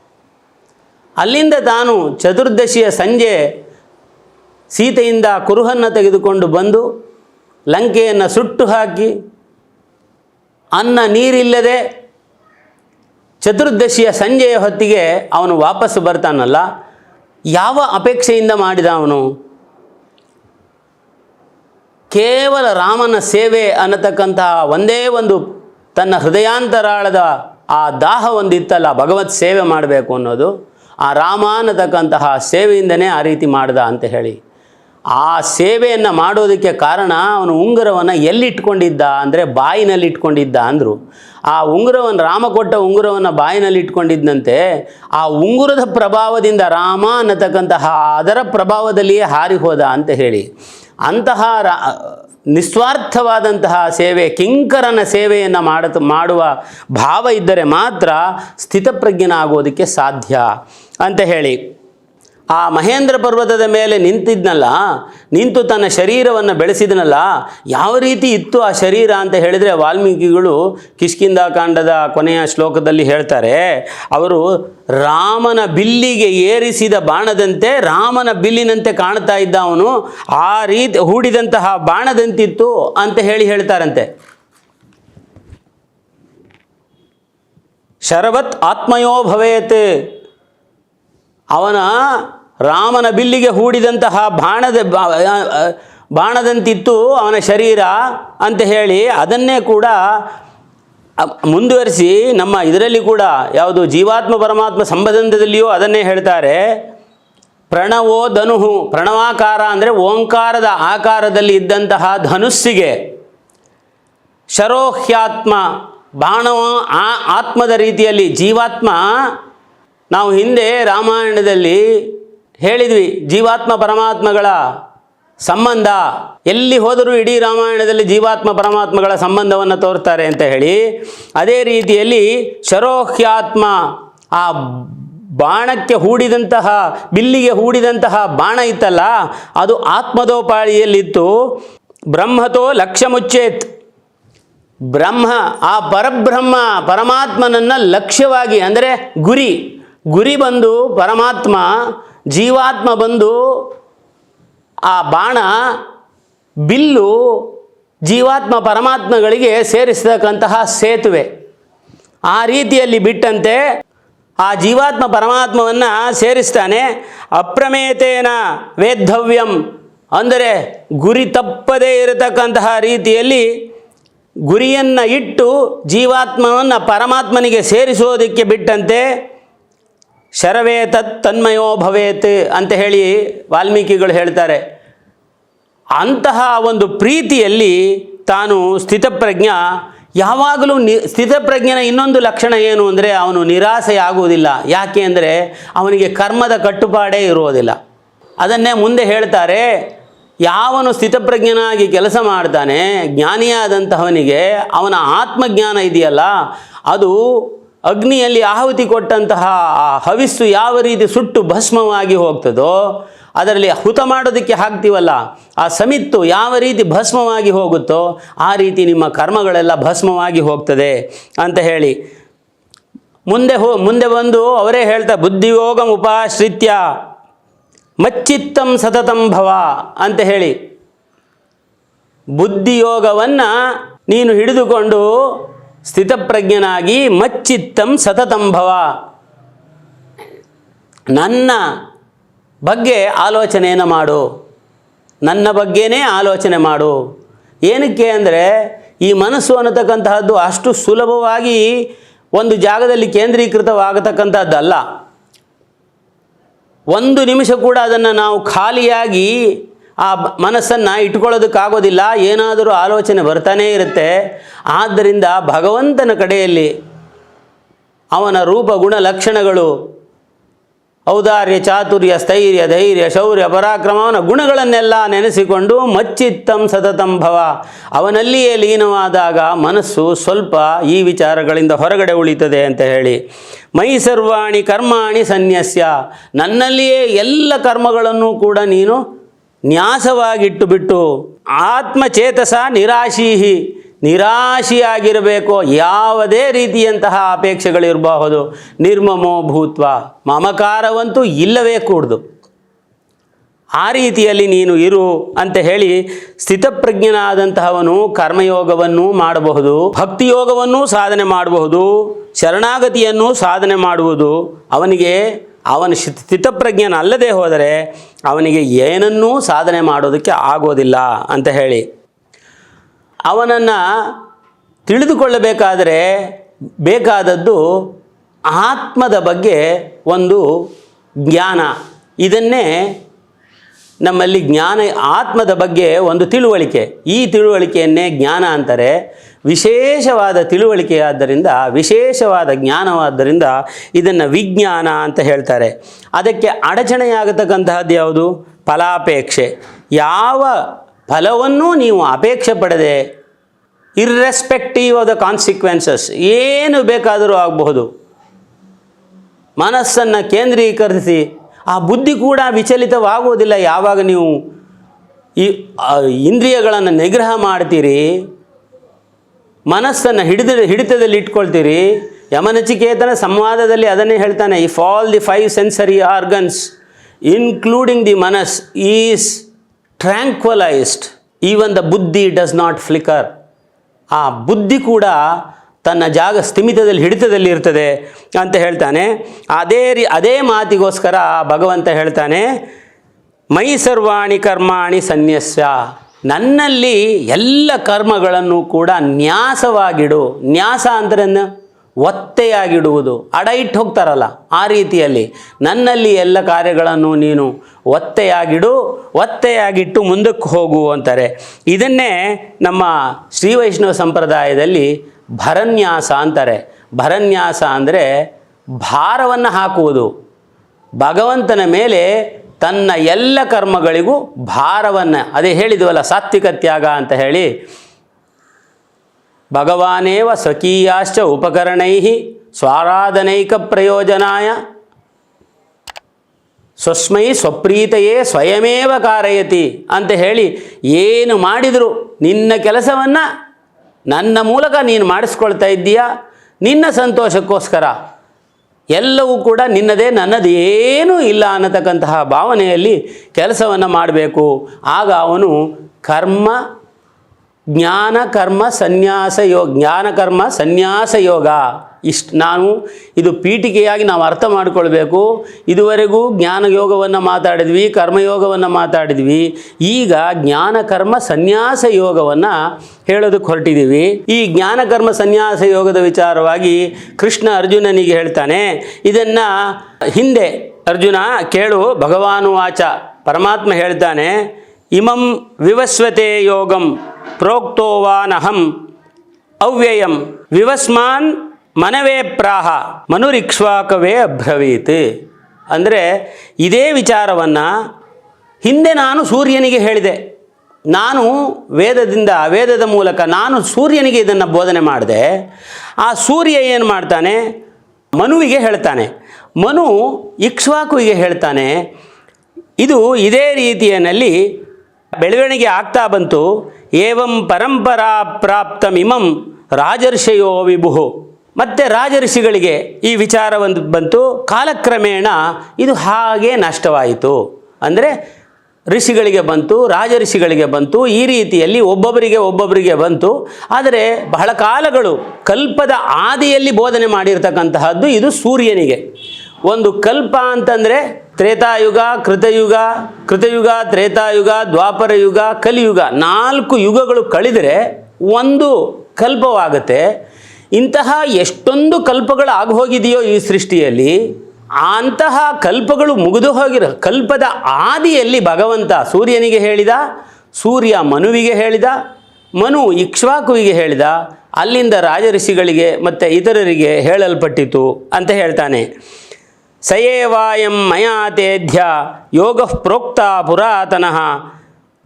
ಅಲ್ಲಿಂದ ತಾನು ಚತುರ್ದಶಿಯ ಸಂಜೆ ಸೀತೆಯಿಂದ ಕುರುಹನ್ನು ತೆಗೆದುಕೊಂಡು ಬಂದು ಲಂಕೆಯನ್ನು ಸುಟ್ಟು ಹಾಕಿ ಅನ್ನ ನೀರಿಲ್ಲದೆ ಚತುರ್ದಶಿಯ ಸಂಜೆಯ ಹೊತ್ತಿಗೆ ಅವನು ವಾಪಸ್ಸು ಬರ್ತಾನಲ್ಲ, ಯಾವ ಅಪೇಕ್ಷೆಯಿಂದ ಮಾಡಿದ ಅವನು? ಕೇವಲ ರಾಮನ ಸೇವೆ ಅನ್ನತಕ್ಕಂತಹ ಒಂದೇ ಒಂದು ತನ್ನ ಹೃದಯಾಂತರಾಳದ ಆ ದಾಹ ಒಂದಿತ್ತಲ್ಲ, ಭಗವತ್ ಸೇವೆ ಮಾಡಬೇಕು ಅನ್ನೋದು, ಆ ರಾಮ ಅನ್ನತಕ್ಕಂತಹ ಸೇವೆಯಿಂದನೇ ಆ ರೀತಿ ಮಾಡ್ದ ಅಂತ ಹೇಳಿ. ಆ ಸೇವೆಯನ್ನು ಮಾಡೋದಕ್ಕೆ ಕಾರಣ ಅವನು ಉಂಗುರವನ್ನು ಎಲ್ಲಿಟ್ಕೊಂಡಿದ್ದ ಅಂದರೆ ಬಾಯಿನಲ್ಲಿ ಇಟ್ಕೊಂಡಿದ್ದ ಅಂದರು. ಆ ಉಂಗುರವನ್ನು ರಾಮ ಕೊಟ್ಟ ಉಂಗುರವನ್ನು ಬಾಯಿನಲ್ಲಿ ಇಟ್ಕೊಂಡಿದ್ದಂತೆ ಆ ಉಂಗುರದ ಪ್ರಭಾವದಿಂದ ರಾಮ ಅನ್ನತಕ್ಕಂತಹ ಅದರ ಪ್ರಭಾವದಲ್ಲಿಯೇ ಹಾರಿ ಹೋದ ಅಂತ ಹೇಳಿ. ಅಂತಹ ರಾ, ನಿಸ್ವಾರ್ಥವಾದಂತಹ ಸೇವೆ, ಕಿಂಕರನ ಸೇವೆಯನ್ನು ಮಾಡ ಮಾಡುವ ಭಾವ ಇದ್ದರೆ ಮಾತ್ರ ಸ್ಥಿತಪ್ರಜ್ಞನಾಗೋದಕ್ಕೆ ಸಾಧ್ಯ ಅಂತ ಹೇಳಿ. ಆ ಮಹೇಂದ್ರ ಪರ್ವತದ ಮೇಲೆ ನಿಂತಿದ್ನಲ್ಲ, ನಿಂತು ತನ್ನ ಶರೀರವನ್ನು ಬೆಳೆಸಿದನಲ್ಲ, ಯಾವ ರೀತಿ ಇತ್ತು ಆ ಶರೀರ ಅಂತ ಹೇಳಿದರೆ ವಾಲ್ಮೀಕಿಗಳು ಕಿಷ್ಕಿಂದ ಕಾಂಡದ ಕೊನೆಯ ಶ್ಲೋಕದಲ್ಲಿ ಹೇಳ್ತಾರೆ, ಅವರು ರಾಮನ ಬಿಲ್ಲಿಗೆ ಏರಿಸಿದ ಬಾಣದಂತೆ, ರಾಮನ ಬಿಲ್ಲಿನಂತೆ ಕಾಣ್ತಾ ಇದ್ದ ಅವನು, ಆ ರೀತಿ ಹೂಡಿದಂತಹ ಬಾಣದಂತಿತ್ತು ಅಂತ ಹೇಳಿ ಹೇಳ್ತಾರಂತೆ. ಶರವತ್ ಆತ್ಮಯೋ ಭವೇತ್ ಅವನ ರಾಮನ ಬಿಲ್ಲಿಗೆ ಹೂಡಿದಂತಹ ಬಾಣದ ಬಾಣದಂತಿತ್ತು ಅವನ ಶರೀರ ಅಂತ ಹೇಳಿ ಅದನ್ನೇ ಕೂಡ ಮುಂದುವರಿಸಿ ನಮ್ಮ ಇದರಲ್ಲಿ ಕೂಡ ಯಾವುದು ಜೀವಾತ್ಮ ಪರಮಾತ್ಮ ಸಂಬಂಧದಲ್ಲಿಯೂ ಅದನ್ನೇ ಹೇಳ್ತಾರೆ. ಪ್ರಣವೋ ಧನುಹು ಪ್ರಣವಾಕಾರ ಅಂದರೆ ಓಂಕಾರದ ಆಕಾರದಲ್ಲಿ ಇದ್ದಂತಹ ಧನುಸ್ಸಿಗೆ. ಶರೋಹ್ಯಾತ್ಮ ಬಾಣವ ಆ ಆತ್ಮದ ರೀತಿಯಲ್ಲಿ ಜೀವಾತ್ಮ ನಾವು ಹಿಂದೆ ರಾಮಾಯಣದಲ್ಲಿ ಹೇಳಿದ್ವಿ, ಜೀವಾತ್ಮ ಪರಮಾತ್ಮಗಳ ಸಂಬಂಧ. ಎಲ್ಲಿ ಹೋದರೂ ಇಡೀ ರಾಮಾಯಣದಲ್ಲಿ ಜೀವಾತ್ಮ ಪರಮಾತ್ಮಗಳ ಸಂಬಂಧವನ್ನು ತೋರ್ತಾರೆ ಅಂತ ಹೇಳಿ, ಅದೇ ರೀತಿಯಲ್ಲಿ ಶರೋಹ್ಯಾತ್ಮ ಆ ಬಾಣಕ್ಕೆ ಹೂಡಿದಂತಹ, ಬಿಲ್ಲಿಗೆ ಹೂಡಿದಂತಹ ಬಾಣ ಇತ್ತಲ್ಲ, ಅದು ಆತ್ಮದೋಪಾಳಿಯಲ್ಲಿತ್ತು. ಬ್ರಹ್ಮತೋ ಲಕ್ಷ್ಯ ಮುಚ್ಚೇತ್ ಬ್ರಹ್ಮ, ಆ ಪರಬ್ರಹ್ಮ ಪರಮಾತ್ಮನನ್ನು ಲಕ್ಷ್ಯವಾಗಿ, ಅಂದರೆ ಗುರಿ ಗುರಿ ಬಂದು ಪರಮಾತ್ಮ, ಜೀವಾತ್ಮ ಬಂದು ಆ ಬಾಣ, ಬಿಲ್ಲು ಜೀವಾತ್ಮ ಪರಮಾತ್ಮಗಳಿಗೆ ಸೇರಿಸತಕ್ಕಂತಹ ಸೇತುವೆ. ಆ ರೀತಿಯಲ್ಲಿ ಬಿಟ್ಟಂತೆ ಆ ಜೀವಾತ್ಮ ಪರಮಾತ್ಮವನ್ನು ಸೇರಿಸ್ತಾನೆ. ಅಪ್ರಮೇತೇನ ವೇದ್ಧವ್ಯಂ ಅಂದರೆ ಗುರಿ ತಪ್ಪದೇ ಇರತಕ್ಕಂತಹ ರೀತಿಯಲ್ಲಿ ಗುರಿಯನ್ನು ಇಟ್ಟು ಜೀವಾತ್ಮವನ್ನು ಪರಮಾತ್ಮನಿಗೆ ಸೇರಿಸೋದಕ್ಕೆ ಬಿಟ್ಟಂತೆ ಶರವೇ ತತ್ ತನ್ಮಯೋ ಭವೇತ್ ಅಂತ ಹೇಳಿ ವಾಲ್ಮೀಕಿಗಳು ಹೇಳ್ತಾರೆ. ಅಂತಹ ಒಂದು ಪ್ರೀತಿಯಲ್ಲಿ ತಾನು ಸ್ಥಿತಪ್ರಜ್ಞ. ಯಾವಾಗಲೂ ನಿ, ಸ್ಥಿತಪ್ರಜ್ಞನ ಇನ್ನೊಂದು ಲಕ್ಷಣ ಏನು ಅಂದರೆ ಅವನು ನಿರಾಸೆ ಆಗುವುದಿಲ್ಲ ಯಾಕೆ ಅಂದರೆ ಅವನಿಗೆ ಕರ್ಮದ ಕಟ್ಟುಪಾಡೇ ಇರುವುದಿಲ್ಲ. ಅದನ್ನೇ ಮುಂದೆ ಹೇಳ್ತಾರೆ, ಯಾವನು ಸ್ಥಿತಪ್ರಜ್ಞನಾಗಿ ಕೆಲಸ ಮಾಡ್ತಾನೆ, ಜ್ಞಾನಿಯಾದಂತಹವನಿಗೆ ಅವನ ಆತ್ಮಜ್ಞಾನ ಇದೆಯಲ್ಲ, ಅದು ಅಗ್ನಿಯಲ್ಲಿ ಆಹುತಿ ಕೊಟ್ಟಂತಹ ಆ ಹವಿಸ್ಸು ಯಾವ ರೀತಿ ಸುಟ್ಟು ಭಸ್ಮವಾಗಿ ಹೋಗ್ತದೋ, ಅದರಲ್ಲಿ ಹುತ ಮಾಡೋದಕ್ಕೆ ಹಾಕ್ತೀವಲ್ಲ, ಆ ಸಮಿತ್ತು ಯಾವ ರೀತಿ ಭಸ್ಮವಾಗಿ ಹೋಗುತ್ತೋ, ಆ ರೀತಿ ನಿಮ್ಮ ಕರ್ಮಗಳೆಲ್ಲ ಭಸ್ಮವಾಗಿ ಹೋಗ್ತದೆ ಅಂತ ಹೇಳಿ. ಮುಂದೆ ಹೋ, ಮುಂದೆ ಬಂದು ಅವರೇ ಹೇಳ್ತಾ, ಬುದ್ಧಿಯೋಗಂ ಉಪಾಶ್ರಿತ್ಯ, ಮಚ್ಚಿತ್ತಂ ಸತತಂ ಭವ ಅಂತ ಹೇಳಿ. ಬುದ್ಧಿಯೋಗವನ್ನು ನೀನು ಹಿಡಿದುಕೊಂಡು ಸ್ಥಿತಪ್ರಜ್ಞನಾಗಿ ಮಚ್ಚಿತ್ತಂ ಸತತಂಭವ ನನ್ನ ಬಗ್ಗೆ ಆಲೋಚನೆಯನ್ನು ಮಾಡು. ನನ್ನ ಬಗ್ಗೆನೇ ಆಲೋಚನೆ ಮಾಡು. ಏನಕ್ಕೆ ಅಂದರೆ ಈ ಮನಸ್ಸು ಅನ್ನತಕ್ಕಂತಹದ್ದು ಅಷ್ಟು ಸುಲಭವಾಗಿ ಒಂದು ಜಾಗದಲ್ಲಿ ಕೇಂದ್ರೀಕೃತವಾಗತಕ್ಕಂಥದ್ದಲ್ಲ ಒಂದು ನಿಮಿಷ ಕೂಡ ಅದನ್ನು ನಾವು ಖಾಲಿಯಾಗಿ ಆ ಮನಸ್ಸನ್ನು ಇಟ್ಕೊಳ್ಳೋದಕ್ಕಾಗೋದಿಲ್ಲ, ಏನಾದರೂ ಆಲೋಚನೆ ಬರ್ತಾನೇ ಇರುತ್ತೆ. ಆದ್ದರಿಂದ ಭಗವಂತನ ಕಡೆಯಲ್ಲಿ ಅವನ ರೂಪ ಗುಣ ಲಕ್ಷಣಗಳು, ಔದಾರ್ಯ, ಚಾತುರ್ಯ, ಸ್ಥೈರ್ಯ, ಧೈರ್ಯ, ಶೌರ್ಯ, ಪರಾಕ್ರಮ, ಅವನ ಗುಣಗಳನ್ನೆಲ್ಲ ನೆನೆಸಿಕೊಂಡು ಮಚ್ಚಿತ್ತಂ ಸತತಂಭವ ಅವನಲ್ಲಿಯೇ ಲೀನವಾದಾಗ ಮನಸ್ಸು ಸ್ವಲ್ಪ ಈ ವಿಚಾರಗಳಿಂದ ಹೊರಗಡೆ ಉಳಿತದೆ ಅಂತ ಹೇಳಿ. ಮೈ ಸರ್ವಾಣಿ ಕರ್ಮಾಣಿ ಸನ್ಯಸ್ಯ. ನನ್ನಲ್ಲಿಯೇ ಎಲ್ಲ ಕರ್ಮಗಳನ್ನು ಕೂಡ ನೀನು ನ್ಯಾಸವಾಗಿಟ್ಟು ಬಿಟ್ಟು ಆತ್ಮಚೇತಸ ನಿರಾಶೀಹಿ, ನಿರಾಶಿಯಾಗಿರಬೇಕು ಯಾವುದೇ ರೀತಿಯಂತಹ ಅಪೇಕ್ಷೆಗಳಿರಬಹುದು. ನಿರ್ಮಮೋ ಭೂತ್ವ, ಮಮಕಾರವಂತೂ ಇಲ್ಲವೇ ಕೂಡ್ದು. ಆ ರೀತಿಯಲ್ಲಿ ನೀನು ಇರು ಅಂತ ಹೇಳಿ ಸ್ಥಿತಪ್ರಜ್ಞನಾದಂತಹವನು ಕರ್ಮಯೋಗವನ್ನು ಮಾಡಬಹುದು, ಭಕ್ತಿಯೋಗವನ್ನು ಸಾಧನೆ ಮಾಡಬಹುದು, ಶರಣಾಗತಿಯನ್ನು ಸಾಧನೆ ಮಾಡುವುದು. ಅವನಿಗೆ ಅವನ ಶಿ- ಸ್ಥಿತಪ್ರಜ್ಞನಲ್ಲದೆ ಹೋದರೆ ಅವನಿಗೆ ಏನನ್ನೂ ಸಾಧನೆ ಮಾಡೋದಕ್ಕೆ ಆಗೋದಿಲ್ಲ ಅಂತ ಹೇಳಿ. ಅವನನ್ನು ತಿಳಿದುಕೊಳ್ಳಬೇಕಾದರೆ ಬೇಕಾದದ್ದು ಆತ್ಮದ ಬಗ್ಗೆ ಒಂದು ಜ್ಞಾನ. ಇದನ್ನೇ ನಮ್ಮಲ್ಲಿ ಜ್ಞಾನ, ಆತ್ಮದ ಬಗ್ಗೆ ಒಂದು ತಿಳುವಳಿಕೆ. ಈ ತಿಳುವಳಿಕೆಯನ್ನೇ ಜ್ಞಾನ ಅಂತಾರೆ. ವಿಶೇಷವಾದ ತಿಳುವಳಿಕೆಯಾದ್ದರಿಂದ, ವಿಶೇಷವಾದ ಜ್ಞಾನವಾದ್ದರಿಂದ ಇದನ್ನು ವಿಜ್ಞಾನ ಅಂತ ಹೇಳ್ತಾರೆ. ಅದಕ್ಕೆ ಅಡಚಣೆಯಾಗತಕ್ಕಂತಹದ್ದು ಯಾವುದು? ಫಲಾಪೇಕ್ಷೆ. ಯಾವ ಫಲವನ್ನು ನೀವು ಅಪೇಕ್ಷೆ ಪಡೆದೆ ಇರ್ರೆಸ್ಪೆಕ್ಟಿವ್ ಆಫ್ ದ ಕಾನ್ಸಿಕ್ವೆನ್ಸಸ್ ಏನು ಬೇಕಾದರೂ ಆಗಬಹುದು. ಮನಸ್ಸನ್ನು ಕೇಂದ್ರೀಕರಿಸಿ ಆ ಬುದ್ಧಿ ಕೂಡ ವಿಚಲಿತವಾಗುವುದಿಲ್ಲ. ಯಾವಾಗ ನೀವು ಈ ಇಂದ್ರಿಯಗಳನ್ನು ನಿಗ್ರಹ ಮಾಡ್ತೀರಿ, ಮನಸ್ಸನ್ನು ಹಿಡಿದ, ಹಿಡಿತದಲ್ಲಿ ಇಟ್ಕೊಳ್ತೀರಿ, ಯಮನಚಿಕೇತನ ಸಂವಾದದಲ್ಲಿ ಅದನ್ನೇ ಹೇಳ್ತಾನೆ if all the five sensory organs including the manas is tranquillised even the buddhi does not flicker ಆ ಬುದ್ಧಿ ಕೂಡ ತನ್ನ ಜಾಗ ಸ್ಥಿಮಿತದಲ್ಲಿ, ಹಿಡಿತದಲ್ಲಿ ಇರ್ತದೆ ಅಂತ ಹೇಳ್ತಾನೆ. ಅದೇ ರೀ, ಅದೇ ಮಾತಿಗೋಸ್ಕರ ಭಗವಂತ ಹೇಳ್ತಾನೆ, ಮೈ ಸರ್ವಾಣಿ ಕರ್ಮಾಣಿ ಸನ್ಯಸ್ಯ. ನನ್ನಲ್ಲಿ ಎಲ್ಲ ಕರ್ಮಗಳನ್ನು ಕೂಡ ನ್ಯಾಸವಾಗಿಡು. ನ್ಯಾಸ ಅಂದ್ರೆ ಒತ್ತೆಯಾಗಿಡುವುದು. ಅಡ ಇಟ್ಟು ಹೋಗ್ತಾರಲ್ಲ ಆ ರೀತಿಯಲ್ಲಿ. ನನ್ನಲ್ಲಿ ಎಲ್ಲ ಕಾರ್ಯಗಳನ್ನು ನೀನು ಒತ್ತೆಯಾಗಿಡು, ಒತ್ತೆಯಾಗಿಟ್ಟು ಮುಂದಕ್ಕೆ ಹೋಗು ಅಂತಾರೆ. ಇದನ್ನೇ ನಮ್ಮ ಶ್ರೀ ವೈಷ್ಣವ ಸಂಪ್ರದಾಯದಲ್ಲಿ ಭರನ್ಯಾಸ ಅಂತಾರೆ. ಭರನ್ಯಾಸ ಅಂದರೆ ಭಾರವನ್ನು ಹಾಕುವುದು. ಭಗವಂತನ ಮೇಲೆ ತನ್ನ ಎಲ್ಲ ಕರ್ಮಗಳಿಗೂ ಭಾರವನ್ನು, ಅದೇ ಹೇಳಿದ್ವಲ್ಲ ಸಾತ್ವಿಕ ತ್ಯಾಗ ಅಂತ ಹೇಳಿ ಭಗವಾನೇವ ಸ್ವಕೀಯಾಶ್ಚ ಉಪಕರಣೈ ಸ್ವಾರಾಧನೈಕ ಪ್ರಯೋಜನಾಯ. ಸ್ವಸ್ಮೈ ಸ್ವಪ್ರೀತೆಯೇ ಸ್ವಯಮೇವ ಕಾರಯತಿ ಅಂತ ಹೇಳಿ ಏನು ಮಾಡಿದರು? ನಿನ್ನ ಕೆಲಸವನ್ನು ನನ್ನ ಮೂಲಕ ನೀನು ಮಾಡಿಸ್ಕೊಳ್ತಾ ಇದ್ದೀಯಾ? ನಿನ್ನ ಸಂತೋಷಕ್ಕೋಸ್ಕರ. ಎಲ್ಲವೂ ಕೂಡ ನಿನ್ನದೇ, ನನ್ನದು ಏನೂ ಇಲ್ಲ ಅನ್ನತಕ್ಕಂತಹ ಭಾವನೆಯಲ್ಲಿ ಕೆಲಸವನ್ನು ಮಾಡಬೇಕು. ಆಗ ಅವನು ಕರ್ಮ ಜ್ಞಾನ ಕರ್ಮ ಸನ್ಯಾಸ ಯೋಗ ಜ್ಞಾನ ಕರ್ಮ ಸನ್ಯಾಸ ಯೋಗ. ಇಷ್ಟು ನಾನು ಇದು ಪೀಠಿಕೆಯಾಗಿ ನಾವು ಅರ್ಥ ಮಾಡಿಕೊಳ್ಬೇಕು. ಇದುವರೆಗೂ ಜ್ಞಾನ ಯೋಗವನ್ನು ಮಾತಾಡಿದ್ವಿ ಕರ್ಮಯೋಗವನ್ನು ಮಾತಾಡಿದ್ವಿ. ಈಗ ಜ್ಞಾನ ಕರ್ಮ ಸನ್ಯಾಸ ಯೋಗವನ್ನು ಹೇಳೋದಕ್ಕೆ ಹೊರಟಿದ್ದೀವಿ. ಈ ಜ್ಞಾನ ಕರ್ಮ ಸನ್ಯಾಸ ಯೋಗದ ವಿಚಾರವಾಗಿ ಕೃಷ್ಣ ಅರ್ಜುನನಿಗೆ ಹೇಳ್ತಾನೆ, ಇದನ್ನು ಹಿಂದೆ ಅರ್ಜುನ ಕೇಳು ಭಗವಾನು ವಾಚ ಪರಮಾತ್ಮ ಹೇಳ್ತಾನೆ, ಇಮಂ ವಿವಸ್ವತೆ ಯೋಗಂ ಪ್ರೋಕ್ತೋವಾನಹಂ ಅವ್ಯಯಂ ವಿವಸ್ಮಾನ್ ಮನವೇ ಪ್ರಾಹ ಮನುರಿಕ್ಷ್ವಾಕವೇ ಅಬ್ರವೀತ್ ಅಂದರೆ ಇದೇ ವಿಚಾರವನ್ನು ಹಿಂದೆ ನಾನು ಸೂರ್ಯನಿಗೆ ಹೇಳಿದೆ. ನಾನು ವೇದದಿಂದ, ವೇದದ ಮೂಲಕ ನಾನು ಸೂರ್ಯನಿಗೆ ಇದನ್ನು ಬೋಧನೆ ಮಾಡಿದೆ. ಆ ಸೂರ್ಯ ಏನು ಮಾಡ್ತಾನೆ? ಮನುವಿಗೆ ಹೇಳ್ತಾನೆ. ಮನು ಇಕ್ಷ್ವಾಕುವಿಗೆ ಹೇಳ್ತಾನೆ, ಇದು ಇದೇ ರೀತಿಯಲ್ಲಿ ಬೆಳವಣಿಗೆ ಆಗ್ತಾ ಬಂತು. ಏವಂ ಪರಂಪರಾ ಪ್ರಾಪ್ತಮಿಮಂ ರಾಜರ್ಷಯೋ ವಿಭು. ಮತ್ತೆ ರಾಜರ್ಷಿಗಳಿಗೆ ಈ ವಿಚಾರ ಒಂದು ಬಂತು, ಕಾಲಕ್ರಮೇಣ ಇದು ಹಾಗೆ ನಷ್ಟವಾಯಿತು. ಅಂದರೆ ಋಷಿಗಳಿಗೆ ಬಂತು ರಾಜಋಷಿಗಳಿಗೆ ಬಂತು, ಈ ರೀತಿಯಲ್ಲಿ ಒಬ್ಬೊಬ್ಬರಿಗೆ ಒಬ್ಬೊಬ್ಬರಿಗೆ ಬಂತು. ಆದರೆ ಬಹಳ ಕಾಲಗಳು ಕಲ್ಪದ ಆದಿಯಲ್ಲಿ ಬೋಧನೆ ಮಾಡಿರ್ತಕ್ಕಂತಹದ್ದು ಇದು ಸೂರ್ಯನಿಗೆ. ಒಂದು ಕಲ್ಪ ಅಂತಂದರೆ ತ್ರೇತಾಯುಗ, ಕೃತಯುಗ ಕೃತಯುಗ, ತ್ರೇತಾಯುಗ ದ್ವಾಪರ ಯುಗ ಕಲಿಯುಗ ನಾಲ್ಕು ಯುಗಗಳು ಕಳೆದರೆ ಒಂದು ಕಲ್ಪವಾಗುತ್ತೆ. ಇಂತಹ ಎಷ್ಟೊಂದು ಕಲ್ಪಗಳು ಆಗೋಗಿದೆಯೋ ಈ ಸೃಷ್ಟಿಯಲ್ಲಿ, ಅಂತಹ ಕಲ್ಪಗಳು ಮುಗಿದು ಹೋಗಿರೋ, ಕಲ್ಪದ ಆದಿಯಲ್ಲಿ ಭಗವಂತ ಸೂರ್ಯನಿಗೆ ಹೇಳಿದ, ಸೂರ್ಯ ಮನುವಿಗೆ ಹೇಳಿದ, ಮನು ಇಕ್ಷ್ವಾಕುವಿಗೆ ಹೇಳಿದ, ಅಲ್ಲಿಂದ ರಾಜಋಷಿಗಳಿಗೆ ಮತ್ತು ಇತರರಿಗೆ ಹೇಳಲ್ಪಟ್ಟಿತು ಅಂತ ಹೇಳ್ತಾನೆ. ಸಯೇವಾಯಂ ಮಯಾ ತೇಧ್ಯ ಯೋಗ ಪ್ರೋಕ್ತ ಪುರಾತನಃ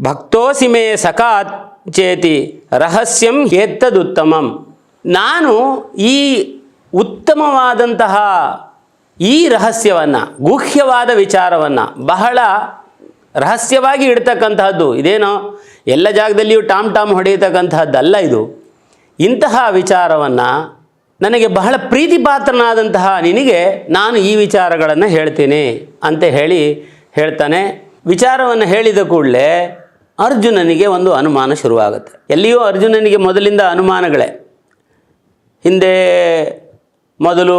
ಭಕ್ತೋಸಿ ಮೇ ಸಖಾತ್ ಚೇತಿ ರಹಸ್ಯಂ ಹೇತ್ತದುತ್ತಮಂ ನಾನು ಈ ಉತ್ತಮವಾದಂತಹ ಈ ರಹಸ್ಯವನ್ನು, ಗುಹ್ಯವಾದ ವಿಚಾರವನ್ನು ಬಹಳ ರಹಸ್ಯವಾಗಿ ಇಡ್ತಕ್ಕಂತಹದ್ದು. ಇದೇನೋ ಎಲ್ಲ ಜಾಗದಲ್ಲಿಯೂ ಟಾಮ್ ಟಾಮ್ ಹೊಡೆಯತಕ್ಕಂತಹದ್ದಲ್ಲ ಇದು. ಇಂತಹ ವಿಚಾರವನ್ನು ನನಗೆ ಬಹಳ ಪ್ರೀತಿಪಾತ್ರನಾದಂತಹ ನಿನಗೆ ನಾನು ಈ ವಿಚಾರಗಳನ್ನು ಹೇಳ್ತೀನಿ ಅಂತ ಹೇಳಿ ಹೇಳ್ತಾನೆ. ವಿಚಾರವನ್ನು ಹೇಳಿದ ಕೂಡಲೇ ಅರ್ಜುನನಿಗೆ ಒಂದು ಅನುಮಾನ ಶುರುವಾಗುತ್ತೆ. ಎಲ್ಲಿಯೂ ಅರ್ಜುನನಿಗೆ ಮೊದಲಿಂದ ಅನುಮಾನಗಳೇ. ಹಿಂದೆ ಮೊದಲು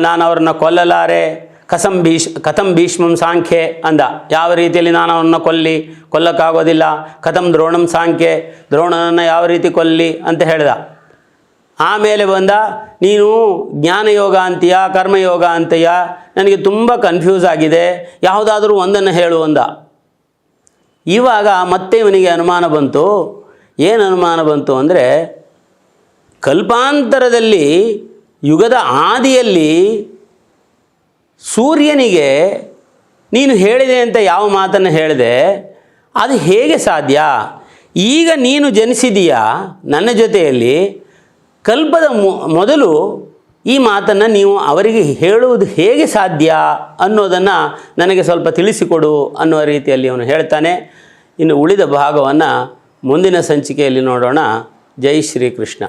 ನಾನು ಅವ್ರನ್ನ ಕೊಲ್ಲಲಾರೆ, ಕಸಂ ಭೀಷ್, ಕಥಂ ಭೀಷ್ಮಂ ಸಾಂಖ್ಯೆ ಅಂದ. ಯಾವ ರೀತಿಯಲ್ಲಿ ನಾನು ಅವನ್ನ ಕೊಲ್ಲಿ, ಕೊಲ್ಲಕ್ಕಾಗೋದಿಲ್ಲ. ಕಥಂ ದ್ರೋಣಂ ಸಾಂಖ್ಯೆ, ದ್ರೋಣನನ್ನು ಯಾವ ರೀತಿ ಕೊಲ್ಲಿ ಅಂತ ಹೇಳ್ದ. ಆಮೇಲೆ ಬಂದ, ನೀನು ಜ್ಞಾನಯೋಗ ಅಂತೀಯ, ಕರ್ಮಯೋಗ ಅಂತೀಯ, ನನಗೆ ತುಂಬ ಕನ್ಫ್ಯೂಸ್ ಆಗಿದೆ, ಯಾವುದಾದ್ರೂ ಒಂದನ್ನು ಹೇಳು ಅಂದ. ಇವಾಗ ಮತ್ತೆ ಇವನಿಗೆ ಅನುಮಾನ ಬಂತು. ಏನು ಅನುಮಾನ ಬಂತು ಅಂದರೆ, ಕಲ್ಪಾಂತರದಲ್ಲಿ, ಯುಗದ ಆದಿಯಲ್ಲಿ, ಸೂರ್ಯನಿಗೆ, ನೀನು ಹೇಳಿದೆ ಅಂತ ಯಾವ ಮಾತನ್ನು ಹೇಳಿದೆ, ಅದು ಹೇಗೆ ಸಾಧ್ಯ? ಈಗ ನೀನು ಜನಿಸಿದೀಯಾ? ನನ್ನ ಜೊತೆಯಲ್ಲಿ ಕಲ್ಪದ ಮೊದಲು ಈ ಮಾತನ್ನು ನೀವು ಅವರಿಗೆ ಹೇಳುವುದು ಹೇಗೆ ಸಾಧ್ಯ ಅನ್ನೋದನ್ನು ನನಗೆ ಸ್ವಲ್ಪ ತಿಳಿಸಿಕೊಡು ಅನ್ನುವ ರೀತಿಯಲ್ಲಿ ಅವನು ಹೇಳ್ತಾನೆ. ಇನ್ನು ಉಳಿದ ಭಾಗವನ್ನು ಮುಂದಿನ ಸಂಚಿಕೆಯಲ್ಲಿ ನೋಡೋಣ. ಜೈ ಶ್ರೀಕೃಷ್ಣ.